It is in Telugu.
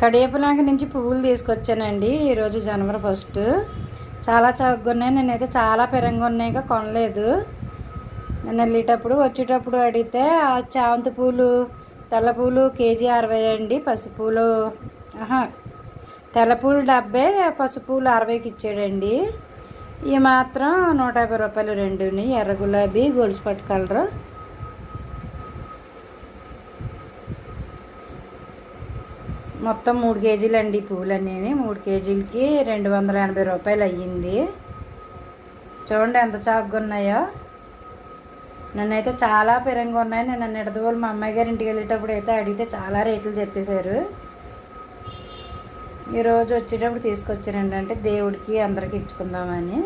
కడియపునాక నుంచి పువ్వులు తీసుకొచ్చానండి ఈరోజు జనవరి ఫస్ట్. చాలా చౌకగా ఉన్నాయి నేనైతే చాలా పెరంగా ఉన్నాయిగా కొనలేదు. నేను వెళ్ళేటప్పుడు వచ్చేటప్పుడు అడిగితే ఆ చామంతి పూలు తెల్ల పూలు కేజీ అరవై అండి. పసుపూలు ఆహా తెల్ల పూలు డెబ్బై పసుపు అరవైకి ఇచ్చాడండి. ఇవి మాత్రం నూట యాభై రూపాయలు రెండుని. ఎర్ర గులాబీ గొలుసు పట్టు కలరు. మొత్తం మూడు కేజీలు అండి పువ్వులన్నీ మూడు కేజీలకి రెండు వందల ఎనభై రూపాయలు అయ్యింది. చూడండి ఎంత చాకుగా ఉన్నాయో. నన్నైతే చాలా పెరంగా ఉన్నాయి. నేను నిడదవోలు మా అమ్మాయి గారి ఇంటికి వెళ్ళేటప్పుడు అయితే అడిగితే చాలా రేట్లు చెప్పేశారు. ఈరోజు వచ్చేటప్పుడు తీసుకొచ్చానండి అంటే దేవుడికి అందరికి ఇచ్చుకుందామని.